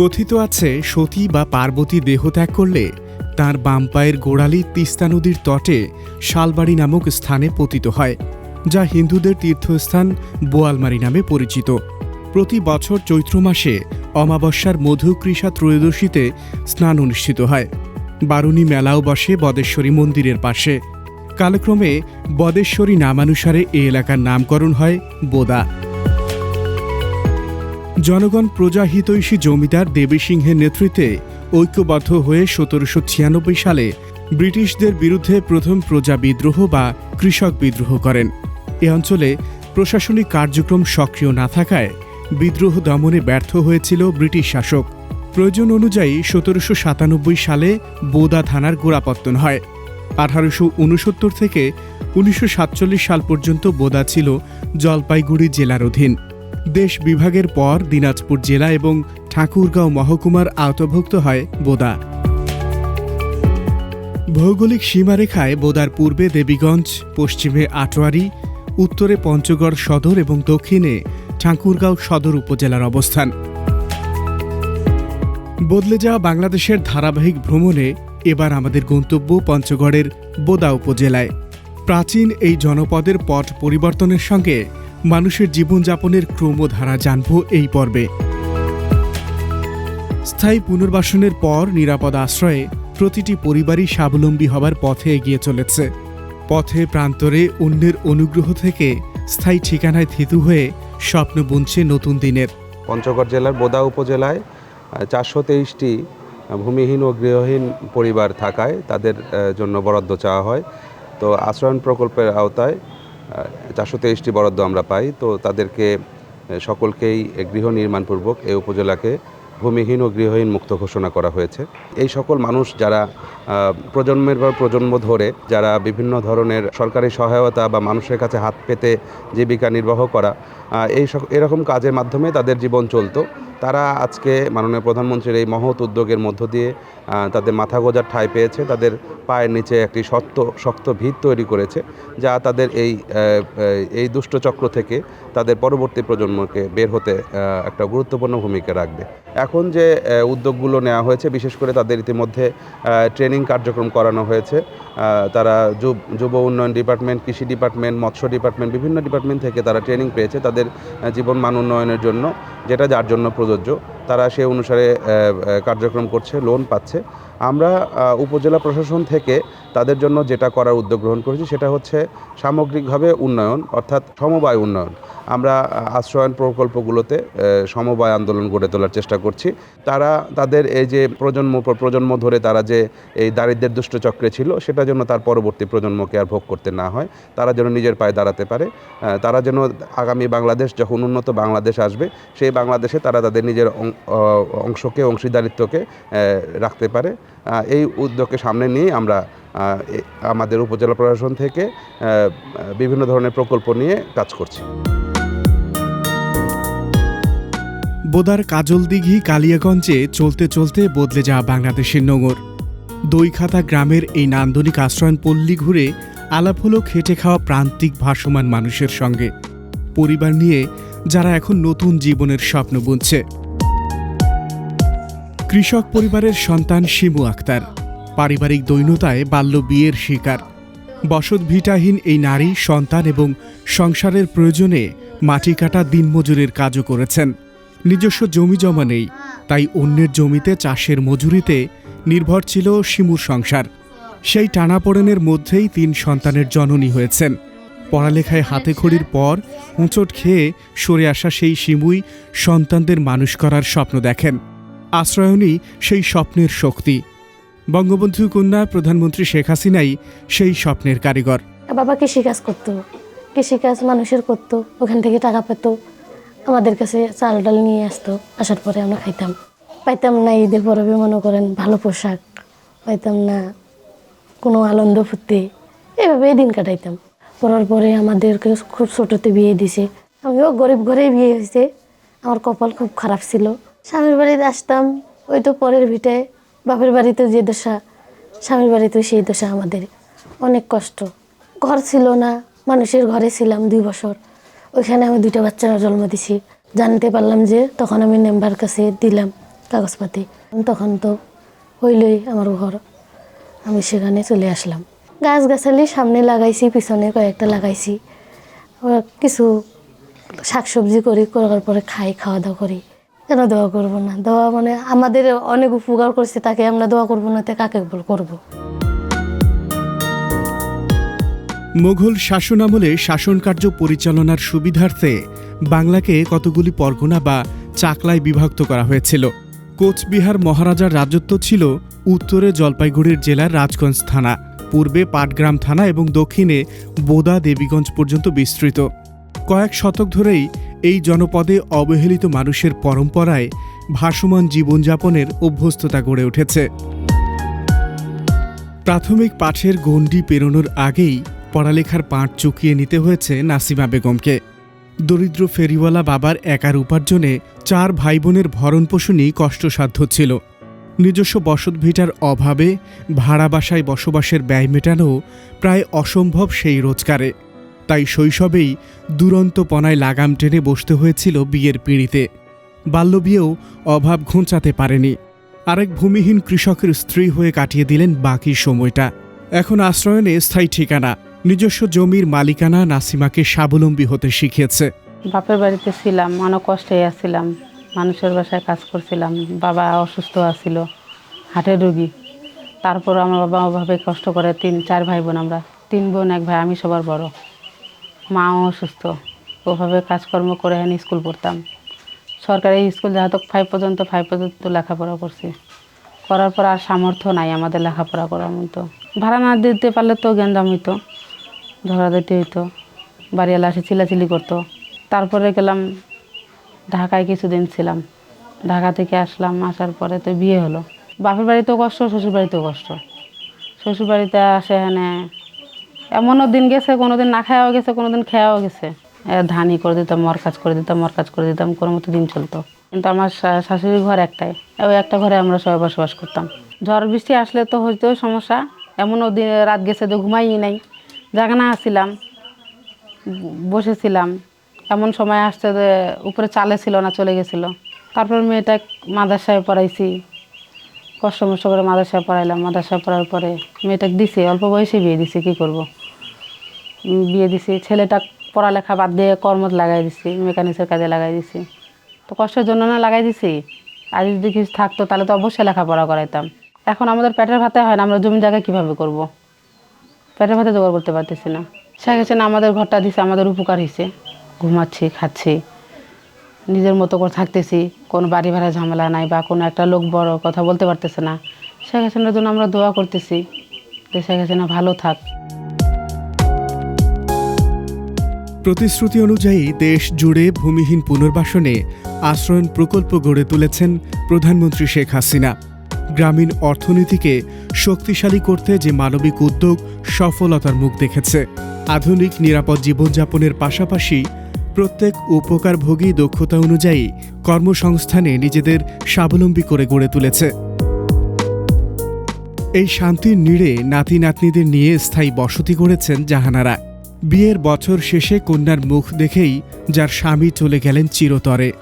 কথিত আছে, সতী বা পার্বতী দেহত্যাগ করলে তার বাম পায়ের গোড়ালি তিস্তা নদীর তটে শালবাড়ি নামক স্থানে পতিত হয়, যা হিন্দুদের তীর্থস্থান বোয়ালমারি নামে পরিচিত। প্রতি বছর চৈত্র মাসে অমাবস্যার মধুকৃষা ত্রয়োদশীতে স্নান অনুষ্ঠিত হয়। বারুণী মেলাও বসে বদেশ্বরী মন্দিরের পাশে। কালক্রমে বদেশ্বরী নামানুসারে এ এলাকার নামকরণ হয় বোদা। জনগণ প্রজাহিতৈষী জমিদার দেবী সিংহের নেতৃত্বে ঐক্যবদ্ধ হয়ে সতেরোশো ছিয়ানব্বই সালে ব্রিটিশদের বিরুদ্ধে প্রথম প্রজা বিদ্রোহ বা কৃষক বিদ্রোহ করেন। এ অঞ্চলে প্রশাসনিক কার্যক্রম সক্রিয় না থাকায় বিদ্রোহ দমনে ব্যর্থ হয়েছিল ব্রিটিশ শাসক। প্রয়োজন অনুযায়ী সতেরোশো সাতানব্বই সালে বোদা থানার গোড়াপত্তন হয়। আঠারোশো উনসত্তর থেকে উনিশশো সাতচল্লিশ সাল পর্যন্ত বোদা ছিল জলপাইগুড়ি জেলার অধীন। দেশ বিভাগের পর দিনাজপুর জেলা এবং ঠাকুরগাঁও মহকুমার আওতাভুক্ত হয় বোদা ভৌগোলিক সীমারেখায় বোদার পূর্বে দেবীগঞ্জ, পশ্চিমে আটোয়ারি, উত্তরে পঞ্চগড় সদর এবং দক্ষিণে ঠাকুরগাঁও সদর উপজেলার অবস্থান। বদলে যাওয়া বাংলাদেশের ধারাবাহিক ভ্রমণে এবার আমাদের গন্তব্য পঞ্চগড়ের বোদা উপজেলায়। প্রাচীন এই জনপদের পট পরিবর্তনের সঙ্গে মানুষের জীবনযাপনের ক্রমধারা জানব এই পর্বে। স্থায়ী পুনর্বাসনের পর নিরাপদ আশ্রয়ে প্রতিটি পরিবারই স্বাবলম্বী হবার পথে এগিয়ে চলেছে। পথে প্রান্তরে অন্যের অনুগ্রহ থেকে স্থায়ী ঠিকানায় থিতু হয়ে স্বপ্ন বুনছে নতুন দিনের। পঞ্চগড় জেলার বোদা উপজেলায় চারশো তেইশটি ভূমিহীন ও গৃহহীন পরিবার থাকায় তাদের জন্য বরাদ্দ চাওয়া হয়। তো আশ্রয়ণ প্রকল্পের আওতায় চারশো তেইশটি বরাদ্দ আমরা পাই। তো তাদেরকে সকলকেই গৃহ নির্মাণপূর্বক এই উপজেলাকে ভূমিহীন ও গৃহহীন মুক্ত ঘোষণা করা হয়েছে। এই সকল মানুষ যারা প্রজন্মের পর প্রজন্ম ধরে, যারা বিভিন্ন ধরনের সরকারি সহায়তা বা মানুষের কাছে হাত পেতে জীবিকা নির্বাহ করা এই এরকম কাজের মাধ্যমে তাদের জীবন চলতো। তারা আজকে মাননীয় প্রধানমন্ত্রীর এই মহৎ উদ্যোগের মধ্য দিয়ে তাদের মাথা গোজার ঠাঁই পেয়েছে, তাদের পায়ের নিচে একটি শক্ত শক্ত ভিত তৈরি করেছে, যা তাদের এই এই দুষ্ট চক্র থেকে তাদের পরবর্তী প্রজন্মকে বের হতে একটা গুরুত্বপূর্ণ ভূমিকা রাখবে। এখন যে উদ্যোগগুলো নেওয়া হয়েছে, বিশেষ করে তাদের ইতিমধ্যে ট্রেনিং কার্যক্রম করানো হয়েছে তারা যুব উন্নয়ন ডিপার্টমেন্ট, কৃষি ডিপার্টমেন্ট, মৎস্য ডিপার্টমেন্ট, বিভিন্ন ডিপার্টমেন্ট থেকে তারা ট্রেনিং পেয়েছে তাদের জীবন মান উন্নয়নের জন্য, যেটা যার জন্য প্রযোজ্য। তারা সে অনুসারে কার্যক্রম করছে লোন পাচ্ছে। আমরা উপজেলা প্রশাসন থেকে তাদের জন্য যেটা করার উদ্যোগ গ্রহণ করেছি সেটা হচ্ছে সামগ্রিকভাবে উন্নয়ন, অর্থাৎ সমবায় উন্নয়ন। আমরা আশ্রয়ন প্রকল্পগুলোতে সমবায় আন্দোলন গড়ে তোলার চেষ্টা করছি। তারা, তাদের এই যে প্রজন্ম পর প্রজন্ম ধরে তারা যে এই দারিদ্রের দুষ্ট চক্রে ছিল, সেটা যেন তার পরবর্তী প্রজন্মকে আর ভোগ করতে না হয়, তারা যেন নিজের পায়ে দাঁড়াতে পারে। তারা যেন আগামী বাংলাদেশ, যখন উন্নত বাংলাদেশ আসবে, সেই বাংলাদেশে তারা তাদের নিজের অংশকে, অংশীদারিত্বকে রাখতে পারে। এই উদ্যোগকে সামনে নিয়ে আমরা আমাদের উপজেলা প্রশাসন থেকে বিভিন্ন ধরনের প্রকল্প নিয়ে কাজ করছি। বোদার কাজলদিঘি কালিয়াগঞ্জে চলতে চলতে বদলে যাওয়া বাংলাদেশের নোঙর। দইখাতা গ্রামের এই নান্দনিক আশ্রয়ণ পল্লী ঘুরে আলাপ হলো খেটে খাওয়া প্রান্তিক ভাসমান মানুষের সঙ্গে। পরিবার নিয়ে যারা এখন নতুন জীবনের স্বপ্ন বুনছে। কৃষক পরিবারের সন্তান শিমু আক্তার। পারিবারিক দৈন্যতায় বাল্য বিয়ের শিকার। বসত ভিটাহীন এই নারী সন্তান এবং সংসারের প্রয়োজনে মাটি কাটা দিনমজুরের কাজও করেছেন। নিজস্ব জমি জমা নেই, তাই অন্যের জমিতে চাষের মজুরিতে নির্ভর ছিল শিমুর সংসার। সেই টানাপোড়েনের মধ্যেই তিন সন্তানের জননী হয়েছেন। পড়ালেখায় হাতে খড়ির পর হোঁচট খেয়ে সরে আসা সেই শিমুই সন্তানদের মানুষ করার স্বপ্ন দেখেন। আশ্রয়নই সেই স্বপ্নের শক্তি। বঙ্গবন্ধু কন্যা প্রধানমন্ত্রী শেখ হাসিনাই সেই স্বপ্নের কারিগর। বাবা কৃষিকাজ করতো কৃষিকাজ মানুষের করতো, ওখান থেকে টাকা পেত, আমাদের কাছে চাল ডাল নিয়ে আসতো, আসার পরে আমরা খাইতাম। পাইতাম না ঈদের পরবে মনে করেন ভালো পোশাক, পাইতাম না কোনো আনন্দ ফুর্তি, এভাবেই দিন কাটাইতাম। পড়ার পরে আমাদেরকে খুব ছোটোতে বিয়ে দিছে। আমিও গরিব ঘরেই বিয়ে হয়েছে, আমার কপাল খুব খারাপ ছিল। স্বামীর বাড়িতে আসতাম, ওই তো পরের ভিটে বাপের বাড়িতে যে দশা, স্বামীর বাড়িতে সেই দশা আমাদের। অনেক কষ্ট। ঘর ছিল না, মানুষের ঘরে ছিলাম দুই বছর। ওইখানে আমি দুইটা বাচ্চা জন্ম দিছি। জানতে পারলাম যে তখন আমি নেম্বার কাছে দিলাম কাগজপাতি। তখন তো হইলই আমার ঘর। আমি সেখানে চলে আসলাম। গাছ গাছালি সামনে লাগাইছি, পিছনে কয়েকটা লাগাইছি। কিছু শাকসবজি করি, করার পরে খাই খাওয়া দাওয়া করি। কেন দোয়া করব না? দোয়া মানে আমাদের অনেক উপকার করছে, তাকে আমরা দোয়া করব না, তে কাকে বল করব? মোঘল শাসনামলে শাসনকার্য পরিচালনার সুবিধার্থে বাংলাকে কতগুলি পরগনা বা চাকলায় বিভক্ত করা হয়েছিল। কোচবিহার মহারাজার রাজত্ব ছিল উত্তরে জলপাইগুড়ির জেলার রাজগঞ্জ থানা, পূর্বে পাটগ্রাম থানা এবং দক্ষিণে বোদা দেবীগঞ্জ পর্যন্ত বিস্তৃত। কয়েক শতক ধরেই এই জনপদে অবহেলিত মানুষের পরম্পরায় ভাসমান জীবনযাপনের অভ্যস্ততা গড়ে উঠেছে। প্রাথমিক পাঠের গণ্ডি পেরোনোর আগেই পড়ালেখার পাঠ চুকিয়ে নিতে হয়েছে নাসিমা বেগমকে। দরিদ্র ফেরিওয়ালা বাবার একার উপার্জনে চার ভাই বোনের ভরণ পোষণই কষ্টসাধ্য ছিল। নিজস্ব বসতভিটার অভাবে ভাড়া বাসায় বসবাসের ব্যয় মেটানো প্রায় অসম্ভব সেই রোজগারে। তাই শৈশবেই দুরন্তপনায় লাগাম টেনে বসতে হয়েছিল বিয়ের পিঁড়িতে। বাল্যবিয়েও অভাব ঘোঁচাতে পারেনি। আরেক ভূমিহীন কৃষকের স্ত্রী হয়ে কাটিয়ে দিলেন বাকি সময়টা। এখন আশ্রয়নে স্থায়ী ঠিকানা, নিজস্ব জমির মালিকানা নাসিমাকে স্বাবলম্বী হতে শিখিয়েছে। বাপের বাড়িতে ছিলাম, অনেক কষ্টে আসছিলাম মানুষের বাসায় কাজ করছিলাম, বাবা অসুস্থ আছিল হাটের রুগী। তারপর আমার বাবা ওভাবে কষ্ট করে তিন, চার ভাই বোন আমরা, তিন বোন, এক ভাই, আমি সবার বড়। মাও অসুস্থ। ওভাবে কাজকর্ম করে এখানে স্কুল পড়তাম। সরকারি স্কুল যাহাতো ফাইভ পর্যন্ত ফাইভ পর্যন্ত লেখাপড়া করছি। করার পর আর সামর্থ্য নাই আমাদের লেখাপড়া করার মতো। ভাড়া না দিতে পারলে তো গেঞ্জাম হইতো ঝগড়াঝাটি হইতো, বাড়িওয়ালা এসে চিলাচিলি করতো। তারপরে গেলাম, ঢাকায় কিছুদিন ছিলাম। ঢাকা থেকে আসলাম, আসার পরে তো বিয়ে হলো। বাপের বাড়িতেও কষ্ট শ্বশুর বাড়িতেও কষ্ট। শ্বশুর বাড়িতে আসে এখানে এমনও দিন গেছে কোনো দিন না খাওয়াও গেছে কোনো দিন খেয়াও গেছে। এ, ধানই করে দিতাম, মর কাজ করে দিতাম, মর কাজ করে দিতাম, কোনো মতো দিন চলতো। কিন্তু আমার শাশুড়ির ঘর একটাই, ওই একটা ঘরে আমরা সবাই বসবাস করতাম। ঝড় বৃষ্টি আসলে তো হইতো সমস্যা, এমনও দিন রাত গেছে তো ঘুমাই নাই। জাগানা আসছিলাম বসেছিলাম, এমন সময় আসছে যে উপরে চালে ছিল না, চলে গেছিল। তারপর মেয়েটা মাদ্রাসায় পড়াইছি। কষ্ট মষ্ট করে মাদ্রাসায় পড়াইলাম। মাদ্রাসায় পড়ার পরে মেয়েটাকে দিছে, অল্প বয়সে বিয়ে দিছে, কী করব? বিয়ে দিছি, ছেলেটা পড়ালেখা বাদ দিয়ে কর্মত লাগাই দিছি, মেকানিক্সের কাজে লাগাই দিছি। তো কষ্টের জন্য না লাগাই দিছি? আর যদি কিছু থাকতো, তাহলে তো অবশ্যই লেখাপড়া করাইতাম। এখন আমাদের পেটের ভাতে হয় না, আমরা জমি জায়গা কীভাবে করব? পেটের ভাতে জোগাড় করতে পারতেছি না। সে গেছে না, আমাদের ঘরটা দিছে, আমাদের উপকার হয়েছে ঘুমাচ্ছি, খাচ্ছি। নিজের মতো করে থাকতেছি, কোনো বাড়ি ভাড়া ঝামেলা নাই বা কোনো একটা লোক বড় কথা বলতে পারতেছে না। শেখ হাসিনার জন্য আমরা দোয়া করতেছি যে শেখ হাসিনা ভালো থাক। প্রতিশ্রুতি অনুযায়ী দেশ জুড়ে ভূমিহীন পুনর্বাসনে আশ্রয়ন প্রকল্প গড়ে তুলেছেন প্রধানমন্ত্রী শেখ হাসিনা। গ্রামীণ অর্থনীতিকে শক্তিশালী করতে যে মানবিক উদ্যোগ সফলতার মুখ দেখেছে। আধুনিক নিরাপদ জীবনযাপনের পাশাপাশি প্রত্যেক উপকারভোগী দক্ষতা অনুযায়ী কর্মসংস্থানে নিজেদের স্বাবলম্বী করে গড়ে তুলেছে। এই শান্তির নীড়ে নাতি নাতনিদের নিয়ে স্থায়ী বসতি করেছেন জাহানারা। বিয়ের বছর শেষে কন্যার মুখ দেখেই যার স্বামী চলে গেলেন চিরতরে।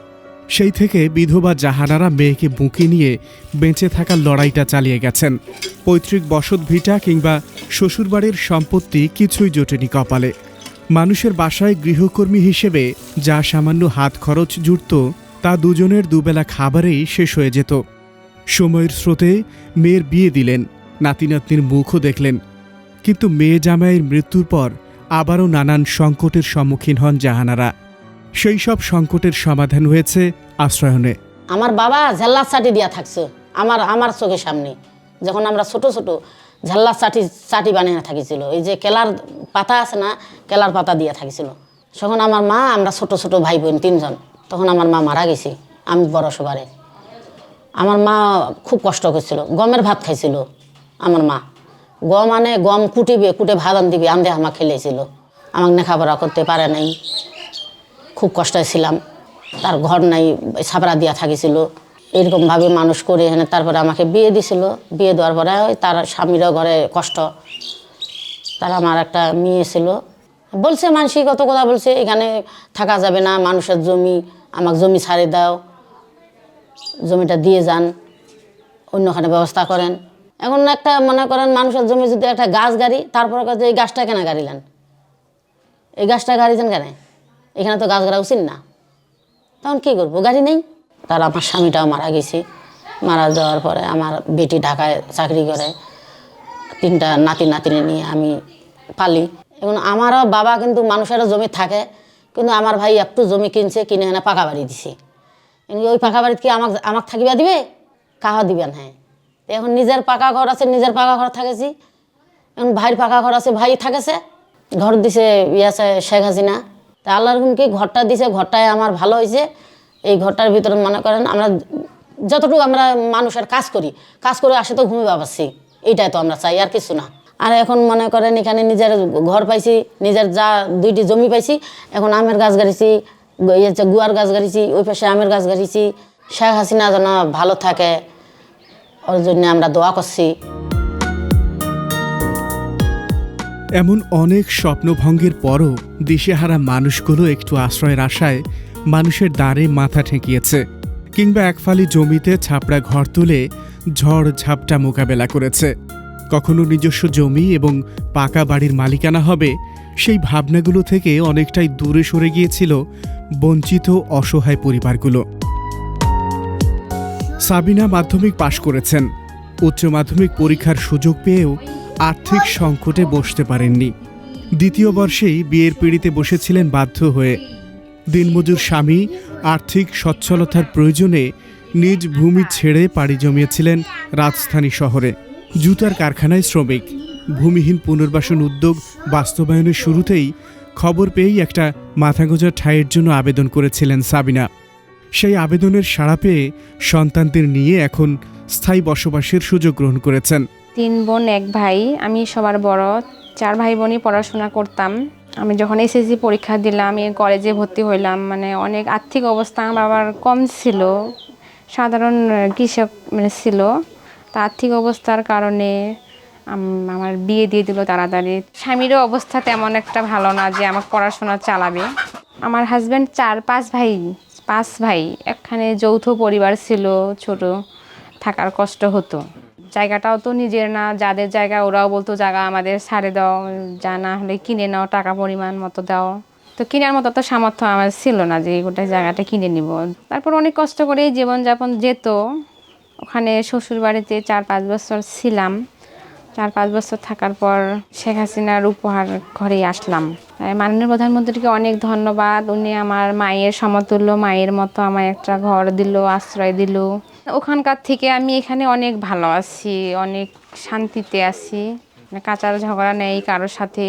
সেই থেকে বিধবা জাহানারা মেয়েকে বুকে নিয়ে বেঁচে থাকার লড়াইটা চালিয়ে গেছেন। পৈতৃক বসত ভিটা কিংবা শ্বশুরবাড়ির সম্পত্তি কিছুই জোটেনি কপালে। মানুষের বাসায় গৃহকর্মী হিসেবে যা সামান্য হাত খরচ জুটত, তা দুজনের দুবেলা খাবারেই শেষ হয়ে যেত। সময়ের স্রোতে মেয়ের বিয়ে দিলেন নাতি নাতনির মুখও দেখলেন। কিন্তু মেয়ে জামাইয়ের মৃত্যুর পর আবারও নানান সংকটের সম্মুখীন হন জাহানারা। সেই সব সংকটের সমাধান হয়েছে আশ্রয়নে আমার বাবা ঝাল্লার চাটি দিয়া থাকছে, আমার আমার চোখের সামনে। যখন আমরা ছোট ছোট ঝাল্লার চাটি চাটি বানিয়ে থাকিছিল। এই যে কেলার পাতা আছে না, কেলার পাতা দিয়া থাকিছিল। তখন আমার মা, আমরা ছোট ছোট ভাই বোন তিনজন, তখন আমার মা মারা গেছে, আমি বড় সবারে। আমার মা খুব কষ্ট করছিল, গমের ভাত খাইছিল আমার মা। গম আনে, গম কুটিবে, কুটে ভাত আন দিবে আন্দে আমার খেলেছিল আমাকে লেখাপড়া করতে পারে নাই। খুব কষ্টে ছিলাম, তার ঘর নাই ছাপড়া দিয়া থাকিছিল। এরকমভাবে মানুষ করে এখানে তারপরে আমাকে বিয়ে দিছিল। বিয়ে দেওয়ার পরে ওই তার স্বামীরও ঘরে কষ্ট। তার আমার একটা মেয়ে ছিল। বলছে মানসিক কত কথা বলছে, এখানে থাকা যাবে না, মানুষের জমি, আমাকে জমি ছাড়ে দাও, জমিটা দিয়ে যান, অন্যখানে ব্যবস্থা করেন। এখন একটা মনে করেন, মানুষের জমি যদি একটা গাছ গাড়ি, তারপরে কাছে এই গাছটা কেন গাড়িলেন? এই গাছটা গাড়ি গাড়িছেন কেন? এখানে তো গাছ গাড়া উচিত না। তখন কী করব? গাড়ি নেই। তার আমার স্বামীটাও মারা গেছে। মারা যাওয়ার পরে আমার বেটি ঢাকায় চাকরি করে। তিনটা নাতি নাতিনি নিয়ে আমি পালি। এখন আমারও বাবা কিন্তু মানুষেরও জমি থাকে, কিন্তু আমার ভাই একটু জমি কিনছে, কিনে এনে পাকা বাড়ি দিছে। ওই পাকা বাড়িতে কি আমাকে আমাকে থাকিবা দিবে? কাহা দিবেন হ্যাঁ এখন নিজের পাকা ঘর আছে, নিজের পাকা ঘর থাকেছি। এখন ভাইয়ের পাকা ঘর আছে, ভাই থাকেছে। ঘর দিছে ইয়াছে শেখ হাসিনা। তা আল্লাহর কি ঘরটা দিছে ঘরটায় আমার ভালো হয়েছে এই ঘরটার ভিতরে মনে করেন আমরা যতটুকু আমরা মানুষের কাজ করি, কাজ করে আসে তো ঘুমিয়ে পাচ্ছি এইটাই তো আমরা চাই, আর কিছু না। আর এখন মনে করেন এখানে নিজের ঘর পাইছি, নিজের যা দুইটি জমি পাইছি, এখন আমের গাছ গাড়িছি গুয়ার গাছ গাড়িছি, ওই পাশে আমের গাছ গাড়িছি। শেখ হাসিনা যেন ভালো থাকে, ওর জন্য আমরা দোয়া করছি। এমন অনেক স্বপ্নভঙ্গের পরও দিশেহারা মানুষগুলো একটু আশ্রয়ের আশায় মানুষের দ্বারে মাথা ঠেকিয়েছে কিংবা একফালি জমিতে ছাপড়া ঘর তুলে ঝড় ঝাপটা মোকাবেলা করেছে। কখনো নিজস্ব জমি এবং পাকা বাড়ির মালিকানা হবে, সেই ভাবনাগুলো থেকে অনেকটাই দূরে সরে গিয়েছিল বঞ্চিত, অসহায় পরিবারগুলো। সাবিনা মাধ্যমিক পাশ করেছেন। উচ্চ মাধ্যমিক পরীক্ষার সুযোগ পেয়েও আর্থিক সংকটে বসতে পারেননি। দ্বিতীয় বর্ষেই বিয়ের পিড়িতে বসেছিলেন বাধ্য হয়ে। দিনমজুর স্বামী আর্থিক সচ্ছলতার প্রয়োজনে নিজ ভূমি ছেড়ে পাড়ি জমিয়েছিলেন রাজধানী শহরে। জুতার কারখানায় শ্রমিক। ভূমিহীন পুনর্বাসন উদ্যোগ বাস্তবায়নের শুরুতেই খবর পেয়েই একটা মাথাগোজার ঠাঁইয়ের জন্য আবেদন করেছিলেন সাবিনা। সেই আবেদনের সাড়া পেয়ে সন্তানদের নিয়ে এখন স্থায়ী বসবাসের সুযোগ গ্রহণ করেছেন। তিন বোন, এক ভাই। আমি সবার বড়। চার ভাই বোনই পড়াশোনা করতাম। আমি যখন এসএসসি পরীক্ষা দিলাম আমি কলেজে ভর্তি হইলাম মানে অনেক আর্থিক অবস্থা আমার বাবার কম ছিল। সাধারণ কৃষক মানে ছিল। তা আর্থিক অবস্থার কারণে আমার বিয়ে দিয়ে দিল তাড়াতাড়ি। স্বামীরও অবস্থা তেমন একটা ভালো না যে আমার পড়াশোনা চালাবে। আমার হাজব্যান্ড চার, পাঁচ ভাই পাঁচ ভাই। একখানে যৌথ পরিবার ছিল, ছোট। থাকার কষ্ট হতো। জায়গাটাও তো নিজের না, যাদের জায়গা ওরাও বলতো জায়গা আমাদের ছাড়ে দাও, যা না হলে কিনে নাও, টাকা পরিমাণ মতো দাও। তো কেনার মতো তো সামর্থ্য আমার ছিল না যে গোটা জায়গাটা কিনে নিব। তারপর অনেক কষ্ট করে জীবনযাপন যেত। ওখানে শ্বশুর বাড়িতে চার পাঁচ বছর ছিলাম। চার পাঁচ বছর থাকার পর শেখ হাসিনার উপহার ঘরে আসলাম। মাননীয় প্রধানমন্ত্রীকে অনেক ধন্যবাদ। উনি আমার মায়ের সমতুল্য, মায়ের মতো আমার একটা ঘর দিল, আশ্রয় দিল। ওখানকার থেকে আমি এখানে অনেক ভালো আছি, অনেক শান্তিতে আছি। মানে কাচার ঝগড়া নেই কারোর সাথে।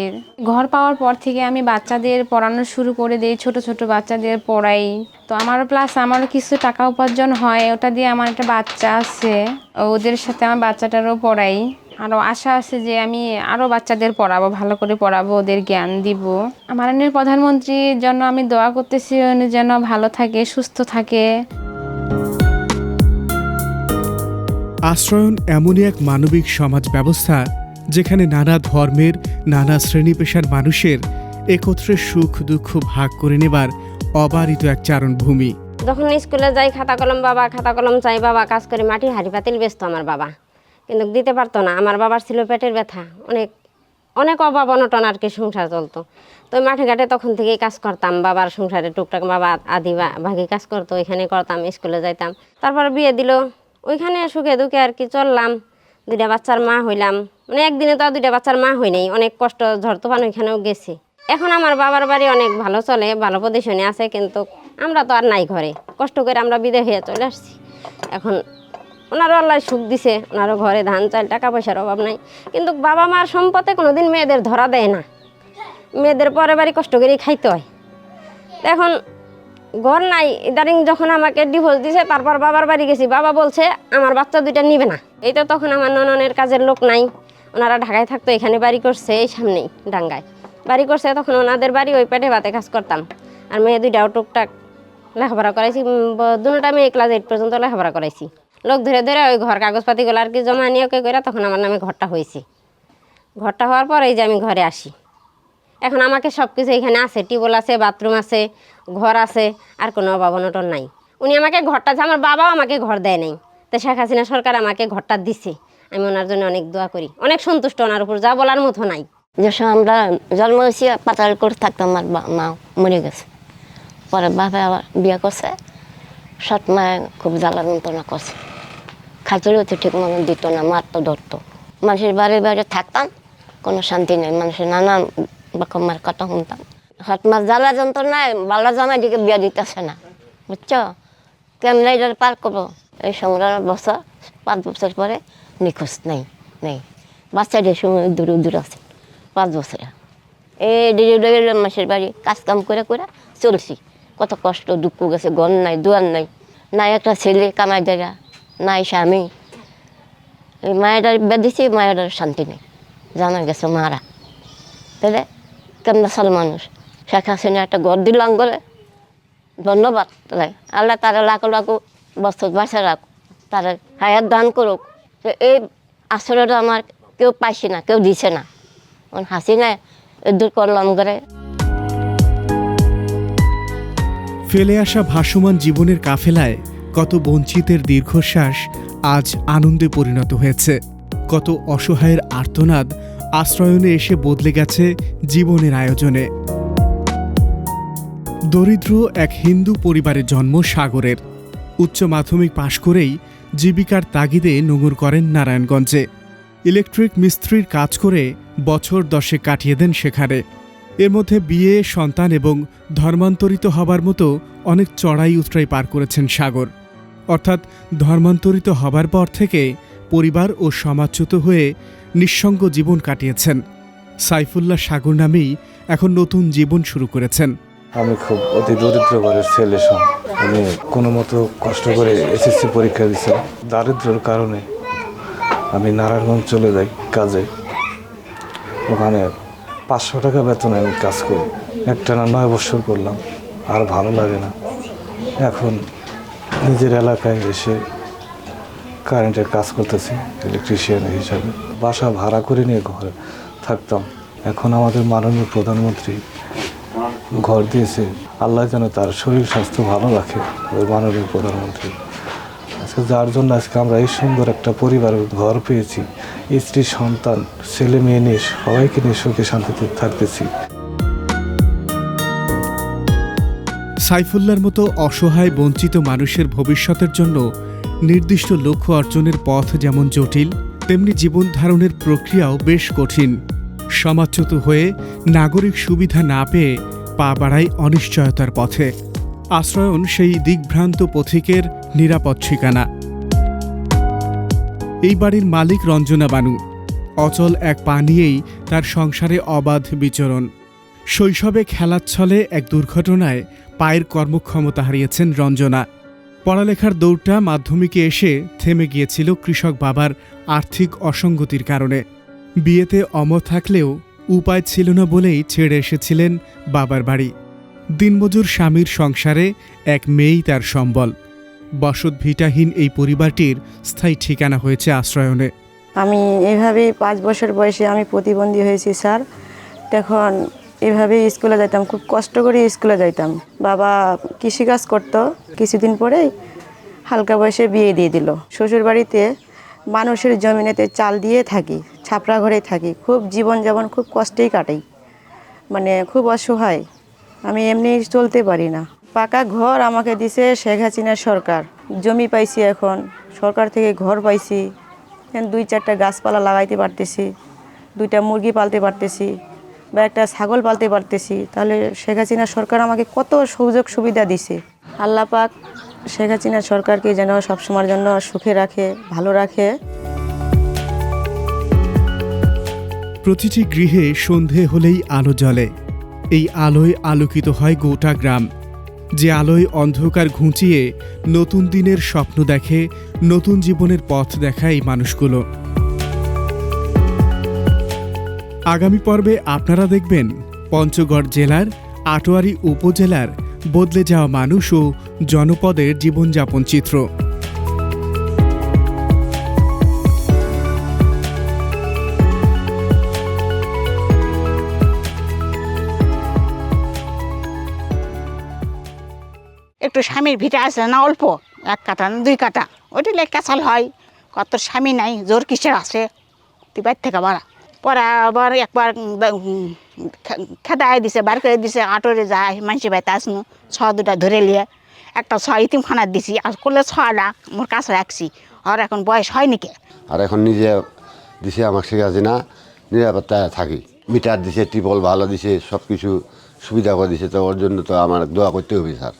ঘর পাওয়ার পর থেকে আমি বাচ্চাদের পড়ানো শুরু করে দিই, ছোট ছোট বাচ্চাদের পড়াই। তো আমারও প্লাস আমারও কিছু টাকা উপার্জন হয়, ওটা দিয়ে আমার একটা বাচ্চা আছে, ওদের সাথে আমার বাচ্চাটারও পড়াই। আরও আশা আছে যে আমি আরও বাচ্চাদের পড়াবো, ভালো করে পড়াবো, ওদের জ্ঞান দিব। আমার মাননীয় প্রধানমন্ত্রীর জন্য আমি দোয়া করতেছি, যেন ভালো থাকে, সুস্থ থাকে। আশ্রয়ন এমনই এক মানবিক সমাজ ব্যবস্থা, যেখানে নানা ধর্মের, নানা শ্রেণি পেশার মানুষের একত্রে সুখ দুঃখ ভাগ করে নেবার অবারিত এক চারণভূমি। যখন স্কুলে যাই খাতা কলম বাবা খাতা কলম চাই বাবা, কাজ করে মাটির হাড়ি, পাতিল, ব্যস্ত আমার বাবা। কিন্তু দিতে পারতো না, আমার বাবার ছিল পেটের ব্যথা। অনেক অনেক অভাব, অনটন আর কি সংসার চলতো। তো মাঠে ঘাটে তখন থেকেই কাজ করতাম, বাবার সংসারে টুকটাক বাবা, আদি ভাগে কাজ করতো ওইখানে করতাম, স্কুলে যাইতাম। তারপর বিয়ে দিল ওইখানে সুখে দুঃখে আর কি চললাম। দুইটা বাচ্চার মা হইলাম। মানে একদিনে তো আর দুইটা বাচ্চার মা হই নাই, অনেক কষ্ট ঝড় তুফান ওইখানেও গেছে। এখন আমার বাবার বাড়ি অনেক ভালো চলে, ভালো পজিশনে আছে, কিন্তু আমরা তো আর নাই ঘরে। কষ্ট করে আমরা বিদে হয়ে চলে আসছি। এখন ওনারও আল্লাহ সুখ দিছে, ওনারও ঘরে ধান, চাল টাকা পয়সার অভাব নাই। কিন্তু বাবা মার সম্পদে কোনোদিন মেয়েদের ধরা দেয় না। মেয়েদের পরে বাড়ি কষ্ট করেই খাইতে হয়। এখন ঘর নাই ইদারিং যখন আমাকে ডিভোর্স দিছে, তারপর বাবার বাড়ি গেছি। বাবা বলছে, আমার বাচ্চা দুইটা নিবে না। এই তো তখন আমার নননের কাজের লোক নাই। ওনারা ঢাকায় থাকতো, এখানে বাড়ি করছে, এই সামনেই ডাঙ্গায়। বাড়ি করছে, তখন ওনাদের বাড়ি ওই পেটে ভাতে কাজ করতাম। আর মেয়ে দুইটাও টুকটাক লেখাপড়া করাইছি দুটা মেয়ে ক্লাস এইট পর্যন্ত লেখাপড়া করাইছি। লোক ধরে ধরে ওই ঘর কাগজপাতিগুলো আর কি জমা নিয়ে ওকে করে তখন আমার নামে ঘরটা হয়েছে ঘরটা হওয়ার পর এই যে আমি ঘরে আসি। এখন আমাকে সব কিছু এখানে আছে, টিউবওয়েল আছে, বাথরুম আছে, ঘর আছে, আর কোনো অভাব অনটন নাই। উনি আমাকে ঘরটা আমার বাবাও আমাকে ঘর দেয় নাই। তো শেখ হাসিনা সরকার আমাকে ঘরটা দিছে। আমি ওনার জন্য অনেক দোয়া করি। অনেক সন্তুষ্ট ওনার উপর, যা বলার মতো নাই। যে সময় আমরা জন্ম হয়েছি, পাতাল করে থাকতাম আমার মা মরে গেছে। পরে বাবা আবার বিয়ে করছে। সৎ মায়ে খুব জ্বালা যন্ত্রণা করছে। খাইছিলেও তো ঠিক মতো দিত না, মারতো, ধরতো। মানুষের বাড়ি বাইরে থাকতাম, কোনো শান্তি নেই। মানুষের নানান রকমের কথা শুনতাম। সৎ মাস জ্বালা যন্ত্রণায় বালা জামাই দিকে বিয়ে দিতেছে না বুঝছ কেমনে এটা পার করব এই সংগ্রাম বছর পাঁচ বছর পরে নিখোঁজ নেই নেই। বাচ্চাদের সময় দূরে দূর আছে পাঁচ বছরে এই ডিলিভারি মাসের বাড়ি কাজ কাম করে করে চলছি। কত কষ্ট, দুঃখ গেছে গন নাই দুয়ার নাই। নাই একটা ছেলে কামাই দেখা নাই স্বামী। এই মায়েরার বেঁধেছি মায়েরার শান্তি নেই। জানা গেছে মারা। তাহলে কেমন মানুষ? শেখ হাসিনা একটা ঘর দিলাম বলে ধন্যবাদ আল্লাহ তারা লাখ লাখ বছর বাসা রাখ, তারা হায়াত দান করুক। এই আসরটা আমার কেউ পাইছে না, কেউ দিছে না। হাসিনা দূর করলাম করে। ফেলে আসা ভাসমান জীবনের কাফেলায় কত বঞ্চিতের দীর্ঘশ্বাস আজ আনন্দে পরিণত হয়েছে। কত অসহায়ের আর্তনাদ আশ্রয়নে এসে বদলে গেছে জীবনের আয়োজনে। দরিদ্র এক হিন্দু পরিবারে জন্ম সাগরের। উচ্চ মাধ্যমিক পাশ করেই জীবিকার তাগিদে নোঙর করেন নারায়ণগঞ্জে। ইলেকট্রিক মিস্ত্রির কাজ করে বছর দশে কাটিয়ে দেন সেখানে। এর মধ্যে বিয়ে, সন্তান এবং ধর্মান্তরিত হবার মতো অনেক চড়াই উতরাই পার করেছেন সাগর। অর্থাৎ ধর্মান্তরিত হবার পর থেকে পরিবার ও সমাজচ্যুত হয়ে নিঃসঙ্গ জীবন কাটিয়েছেন। সাইফুল্লাহ সাগর নামেই এখন নতুন জীবন শুরু করেছেন। আমি খুব অতি দরিদ্র ঘরের ছেলে, সব। আমি কোনো মতো কষ্ট করে এসএসসি পরীক্ষা দিয়েছিলাম দারিদ্র্যের কারণে আমি নারায়ণগঞ্জ চলে যাই কাজে। ওখানে পাঁচশো টাকা বেতনে আমি কাজ করি। একটা না নয় বছর করলাম। আর ভালো লাগে না। এখন নিজের এলাকায় এসে কারেন্টের কাজ করতেছি ইলেকট্রিশিয়ান হিসাবে। বাসা ভাড়া করে নিয়ে ঘরে থাকতাম। এখন আমাদের মাননীয় প্রধানমন্ত্রী ঘর দিয়েছে, আল্লাহ যেন তার শরীর স্বাস্থ্য ভালো রাখে মাননীয় প্রধানমন্ত্রী। আজকে যার জন্য আজকে আমরা এই সুন্দর একটা পরিবার ঘর পেয়েছি, স্ত্রী, সন্তান, ছেলে, মেয়ে নিয়ে সবাইকে নিয়ে সুখে শান্তিতে থাকতেছি। সাইফুল্লার মতো অসহায়, বঞ্চিত মানুষের ভবিষ্যতের জন্য নির্দিষ্ট লক্ষ্য অর্জনের পথ যেমন জটিল, তেমনি জীবন ধারণের প্রক্রিয়াও বেশ কঠিন। সমাজচ্যুত হয়ে নাগরিক সুবিধা না পেয়ে পা বাড়ায় অনিশ্চয়তার পথে। আশ্রয়ন সেই দিগ্ভ্রান্ত পথিকের নিরাপদ ঠিকানা। এই বাড়ির মালিক রঞ্জনা বানু। অচল এক পা নিয়েই তার সংসারে অবাধ বিচরণ। শৈশবে খেলার ছলে এক দুর্ঘটনায় পায়ের কর্মক্ষমতা হারিয়েছেন রঞ্জনা। পড়ালেখার দৌড়টা মাধ্যমিকে এসে থেমে গিয়েছিল কৃষক বাবার আর্থিক অসঙ্গতির কারণে। বিয়েতে অমর থাকলেও উপায় ছিল না বলেই ছেড়ে এসেছিলেন বাবার বাড়ি। দিনমজুর স্বামীর সংসারে এক মেয়েই তার সম্বল। বসত ভিটাহীন এই পরিবারটির স্থায়ী ঠিকানা হয়েছে আশ্রয়নে। আমি এভাবে পাঁচ বছর বয়সে আমি প্রতিবন্ধী হয়েছি, স্যার। তখন এভাবে স্কুলে যাইতাম, খুব কষ্ট করে স্কুলে যাইতাম। বাবা কৃষিকাজ করতো, কিছুদিন পরেই হালকা বয়সে বিয়ে দিয়ে দিল। শ্বশুর বাড়িতে মানুষের জমিনেতে চাল দিয়ে থাকি ছাপড়া ঘরে থাকি। খুব জীবনযাপন খুব কষ্টেই কাটাই। মানে খুব অসহায়। আমি এমনি চলতে পারি না। পাকা ঘর আমাকে দিছে শেখ হাসিনার সরকার। জমি পাইছি এখন, সরকার থেকে ঘর পাইছি। দুই চারটা গাছপালা লাগাইতে পারতেছি, দুইটা মুরগি পালতে পারতেছি। বা একটা ছাগল পালতে পারতেছি, তাহলে শেখ হাসিনা সরকার আমাকে কত সুযোগ সুবিধা দিছে। আল্লাহ পাক শেখ হাসিনা সরকারকে যেন সবসময়ের জন্য সুখে রাখে, ভালো রাখে। প্রতিটি গৃহে সন্ধে হলেই আলো জ্বলে। এই আলোয় আলোকিত হয় গোটা গ্রাম। যে আলোয় অন্ধকার ঘুঁচিয়ে নতুন দিনের স্বপ্ন দেখে, নতুন জীবনের পথ দেখায় এই মানুষগুলো। আগামী পর্বে আপনারা দেখবেন পঞ্চগড় জেলার আটোয়ারি উপজেলার বদলে যাওয়া মানুষ ও জনপদের জীবনযাপন চিত্র। একটু স্বামীর ভিটা আছে না অল্প, এক কাটা না দুই কাটা, ওইটা লেখ কাঁচাল হয়। কত স্বামী নাই, জোর কিসের আছে? তুই থেকে বাড়া। আবার একবার খেদায় দিছে, বার করে দিছে আটরে যায় মানুষের বাড়িতে আসনু ছ দুটা ধরে নিয়ে একটা ছ ইতিমখানা দিছি, আর করলে ছটা মোর কাছে রাখছি, আর এখন বয়স হয় নাকি? আর এখন নিজে দিছে আমার শেখ হাসিনা নিরাপত্তায় থাকি। মিটার দিছে টিপল ভালো দিছে সব কিছু সুবিধা করে দিছে, তো ওর জন্য তো আমার দোয়া করতে হবে, স্যার।